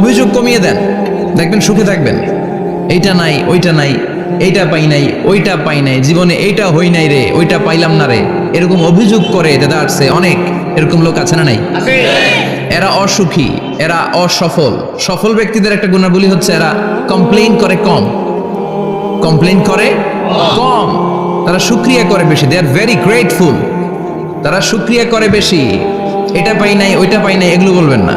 অভিযোগ কমিয়ে দেন। দেখবেন সুখে থাকবেন। এইটা নাই, ওইটা নাই, এইটা পাই নাই, ওইটা পাই নাই, জীবনে এইটা হই নাই রে, ওইটা পাইলাম না রে। এরকম অভিযোগ করে দাদা আসছে অনেক। এরকম লোক আছে না নাই? এরা অসুখী, এরা অসফল। সফল ব্যক্তিদের একটা গুণাবলী হচ্ছে এরা কমপ্লেইন করে কম। কমপ্লেইন করে কম। তারা সুক্রিয়া করে বেশি দে আর ভেরি গ্রেটফুল তারা সুক্রিয়া করে বেশি। এটা পাই নাই, ওইটা পাই নাই, এগুলো বলবেন না।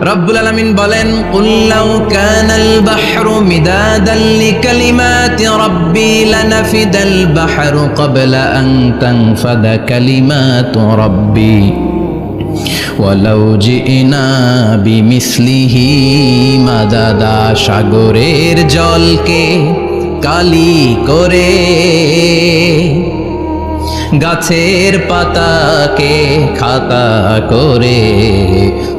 রব্বুল আলামিন বলেন কুল্লাউ কানাল বাহরু মিদাদান লিকালিমাতি রাব্বি লানাফিদাল বাহরু ক্বাবলা আন তানফাদা কালিমাতু রাব্বি ওয়ালাউ জিনা বিমিসলিহি মাদাদা সাগরের জলকে কালি করে গাছের পাতাকে খাতা করে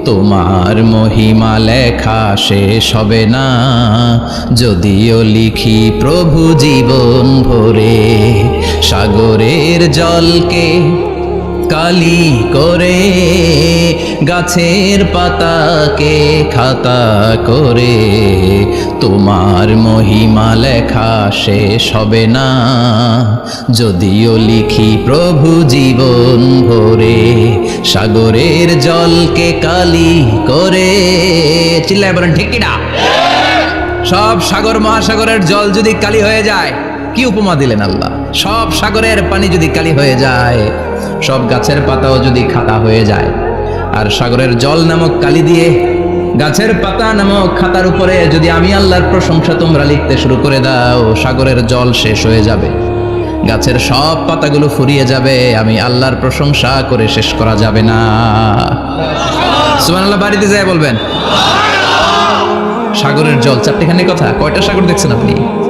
তোমার মহিমা লেখা শেষ হবে না। যদিও লিখি প্রভু জীবন ভরে সাগরের জলকে কালি করে, গাছের পাতাকে খাতা করে। তোমার মহিমা লেখা শেষ হবে না, যদিও লিখি প্রভু জীবন ভরে। সাগরের জলকে কালি করে। চিল্লায় বলেন, ঠিক কিনা? সব সাগর মহাসাগরের জল যদি কালি হয়ে যায়, কি উপমা দিলেন আল্লাহ? সব সাগরের পানি যদি কালি হয়ে যায়, সব গাছের পাতাও যদি খাতা হয়ে যায়। আর সাগরের জল নামক কালি দিয়ে গাছের পাতা নামক খাতার উপরে যদি আমি আল্লাহর প্রশংসা তোমরা লিখতে শুরু করে দাও, সাগরের জল শেষ হয়ে যাবে। গাছের সব পাতাগুলো ফুরিয়ে যাবে, আমি আল্লাহর প্রশংসা করে শেষ করা যাবে না। সুবহানাল্লাহ, বাড়িতে যায় বলবেন। সাগরের জল, চারটেখানি কথা, কয়টা সাগর দেখছেন আপনি?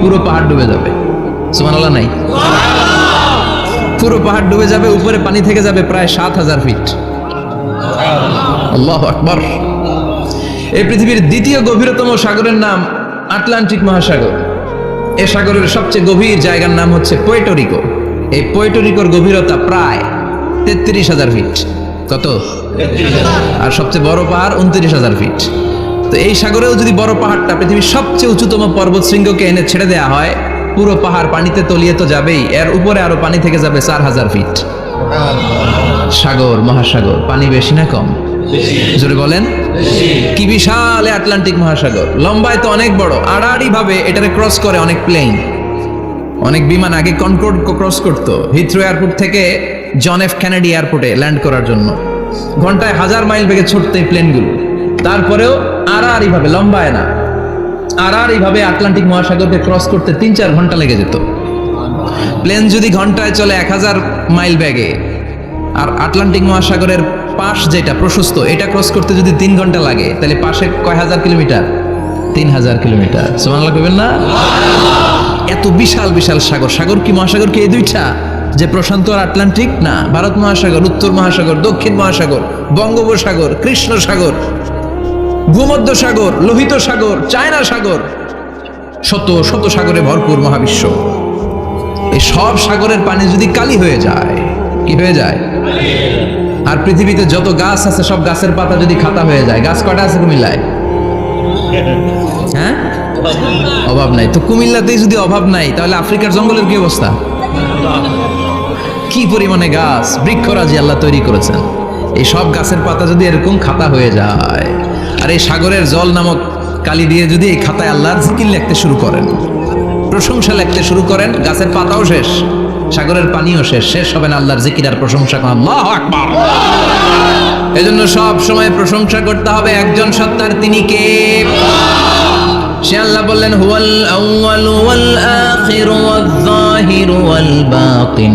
পুরো পাহাড় ডুবে যাবে। সুমানাল্লাহ নাই? পুরো পাহাড় ডুবে যাবে উপরে পানি থেকে যাবে প্রায় সাত হাজার ফিট আল্লাহ আকবর। এই পৃথিবীর দ্বিতীয় গভীরতম সাগরের নাম আটলান্টিক মহাসাগর। এ সাগরের সবচেয়ে গভীর জায়গার নাম হচ্ছে পোয়েটোরিকো এই পোয়েটোরিকোর গভীরতা প্রায় তেত্রিশ হাজার ফিট কত? আর সবচেয়ে বড় পাহাড় উনত্রিশ হাজার ফিট তো এই সাগরেও যদি বড় পাহাড়টা পৃথিবীর সবচেয়ে উঁচুতম পর্বত শৃঙ্গকে এনে ছেড়ে দেওয়া হয়, পুরো পাহাড় পানিতে তলিয়ে তো যাবেই। এর উপরে আরও পানি থেকে যাবে চার হাজার ফিট। সাগর, মহাসাগর, পানি বেশি না কম? জোরে বলেন। কি বিশাল আটলান্টিক মহাসাগর। লম্বায় তো অনেক বড়। আড়াআড়ি ভাবে এটারে ক্রস করে অনেক প্লেন অনেক বিমান আগে কনকর্ড ক্রস করতো। হিথ্রো এয়ারপোর্ট থেকে জন এফ কেনেডি এয়ারপোর্টে ল্যান্ড করার জন্য। ঘন্টায় হাজার মাইল বেগে ছুটতে প্লেনগুলো তারপরেও আড়াআড়ি ভাবে লম্বায় না। আড়াআড়ি ভাবে আটলান্টিক মহাসাগরকে ক্রস করতে তিন চার ঘণ্টা লেগে যেত। প্লেন যদি ঘন্টায় চলে এক হাজার মাইল ব্যাগে আর আটলান্টিক মহাসাগরের পাশ যেটা প্রশস্ত, এটা ক্রস করতে যদি তিন ঘণ্টা লাগে, তাহলে পাশে কয় হাজার কিলোমিটার? তিন হাজার কিলোমিটার। সুমানলা করবেন না? এত বিশাল বিশাল সাগর। সাগর কি মহাসাগর কি এই দুইটা? যে প্রশান্ত আর আটলান্টিক? না, ভারত মহাসাগর, উত্তর মহাসাগর, দক্ষিণ মহাসাগর, বঙ্গোপসাগর কৃষ্ণ সাগর ভূমধ্য সাগর লোহিত সাগর, চায়না সাগর, শত শত সাগরে ভরপুর মহাবিশ্ব। এই সব সাগরের পানি যদি কালি হয়ে যায়, কি হয়ে যায়? আর পৃথিবীতে যত গাছ আছে, সব গাছের পাতা যদি খাতা হয়ে যায়, গাছ কটা আছে কুমিল্লায়? হ্যাঁ? অভাব নাই। তো কুমিল্লাতেই যদি অভাব নাই, তাহলে আফ্রিকার জঙ্গলের কি অবস্থা? কি পরিমাণে গাছ, বৃক্ষরাজি আল্লাহ তৈরি করেছেন। এই সব গাছের পাতা যদি এরকম খাতা হয়ে যায় আর এই সাগরের জল নামক কালি দিয়ে যদি এই খাতায় আল্লাহর জিকির লিখতে শুরু করেন, প্রশংসা লিখতে শুরু করেন, গাছের পাতাও শেষ, সাগরের পানিও শেষ শেষ হবে না আল্লাহর জিকির আর প্রশংসা করেন আল্লাহ আকবার। এজন্য সব সময় প্রশংসা করতে হবে একজন সত্তার তিনি কে? সে আল্লাহ বললেন, হুয়াল আউয়াল ওয়াল আখির ওয়াল যাহির ওয়াল বাতিন।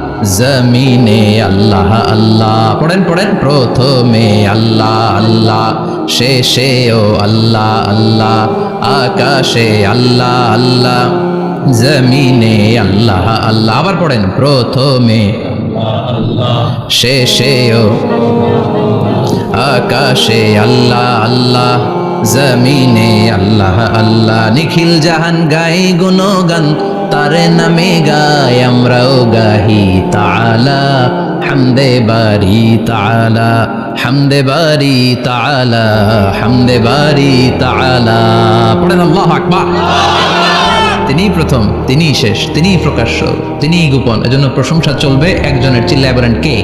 জমিনে আল্লাহ আল্লাহ। পড়েন পড়েন। প্রথমে আল্লাহ আল্লাহ। শেষেও আল্লাহ আল্লাহ। আকাশে আল্লাহ আল্লাহ। জমিনে আল্লাহ আল্লাহ। আবার পড়েন, প্রথমে শেষেও আকাশে আল্লাহ আল্লাহ। জমিনে আল্লাহ আল্লাহ। নিখিল জাহান গাই গুণগান তারে নামে গাই, আমরাও গাহি তালা হামদে বারি তালা হামদে বারি তালা হামদে বারি তালা পড়েন আল্লাহ আকবার। তিনিই প্রথম, তিনিই শেষ, তিনিই প্রকাশ্য, তিনিই গোপন। এজন্য প্রশংসা চলবে একজনের চিল্লায় বলেন কে?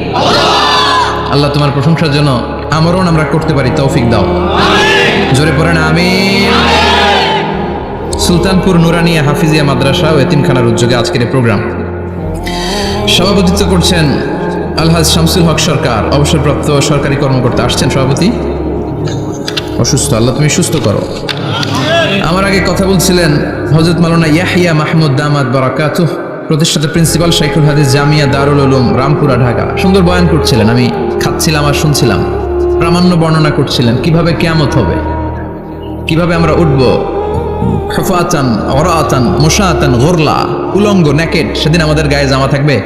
আল্লাহ তোমার প্রশংসার জন্য আমরণ আমরা করতে পারি, তৌফিক দাও। জোরে পড়েন আমি সুলতানপুর নুরানিয়া হাফিজিয়া মাদ্রাসা ও এতিমখানার উদ্যোগে আজকের এই প্রোগ্রাম। সভাপতিত্ব করছেন আলহাজ শামসুল হক সরকার, অবসরপ্রাপ্ত সরকারি কর্মকর্তা আসছেন সভাপতি। অসুস্থ, আল্লাহ তুমি সুস্থ করো। আমার আগে কথা বলছিলেন হজরত মালানা ইয়াহিয়া মাহমুদ দামাদ বারাকাতু প্রতিষ্ঠাতা প্রিন্সিপাল শাইখুল হাদিস জামিয়া দারুল উলুম, রামপুরা, ঢাকা। সুন্দর বয়ান করছিলেন, আমি খাচ্ছিলাম আর শুনছিলাম। প্রামাণ্য বর্ণনা করছিলেন, কীভাবে কেয়ামত হবে? কীভাবে আমরা উঠব? গোরলা, উলঙ্গ, নেকেট। সেদিন আমাদের গায়ে জামা থাকবে?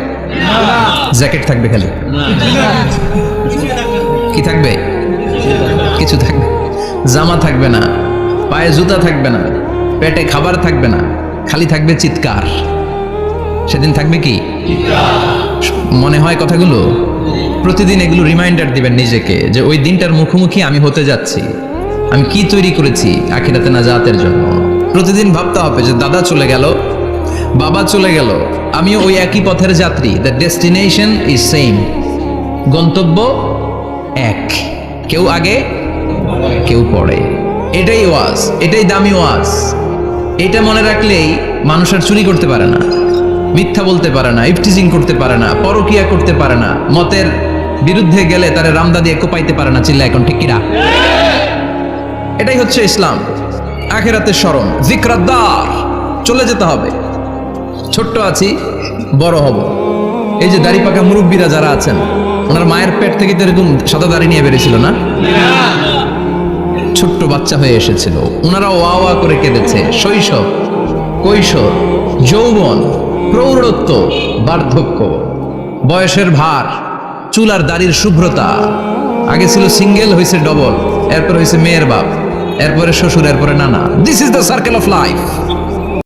জ্যাকেট থাকবে খালি। কি থাকবে? কিছু থাকবে। জামা থাকবে না, পায়ে জুতা থাকবে না, পেটে খাবার থাকবে না, খালি থাকবে চিৎকার। সেদিন থাকবে কি? মনে হয় কথাগুলো? প্রতিদিন এগুলো রিমাইন্ডার দিবেন নিজেকে যে ওই দিনটার মুখোমুখি আমি হতে যাচ্ছি। আমি কি তৈরি করেছি আখিরাতে না জাতের জন্য? প্রতিদিন ভাবতে হবে যে দাদা চলে গেল, বাবা চলে গেল। আমিও ওই একই পথের যাত্রী। দ্য ডেস্টিনেশন ইজ সেম গন্তব্য এক। কেউ আগে, কেউ পড়ে এটাই ওয়াজ, এটাই দামি ওয়াজ। এটা মনে রাখলেই মানুষ আর চুরি করতে পারে না, মিথ্যা বলতে পারে না, ইফটিজিং করতে পারে না, পরকিয়া করতে পারে না। মতের বিরুদ্ধে গেলে তারা রামদা দিয়ে কোপাইতে পারে না। চিল্লা এখন, ঠিক কিনা? এটাই হচ্ছে ইসলাম। আখেরাতের স্মরণ। জিক্রাদ্দার চলে যেতে হবে। ছোট্ট আছি, বড় হব। এই যে দাড়ি পাকা মুরব্বীরা যারা আছেন, ওনার মায়ের পেট থেকে তো এরকম সাদা দাড়ি নিয়ে বেরিয়েছিল না? ছোট্ট বাচ্চা হয়ে এসেছিল। ওনারা ওয়া ওয়া করে কেঁদেছে। শৈশব, কৈশোর, যৌবন, প্রৌঢ়ত্ব, বার্ধক্য, বয়সের ভার চুলার দাড়ির শুভ্রতা। আগে ছিল সিঙ্গেল হয়েছে ডবল এরপর হয়েছে মেয়ের বাপ। এরপরে শ্বশুর এরপরে নানা। This is the circle of life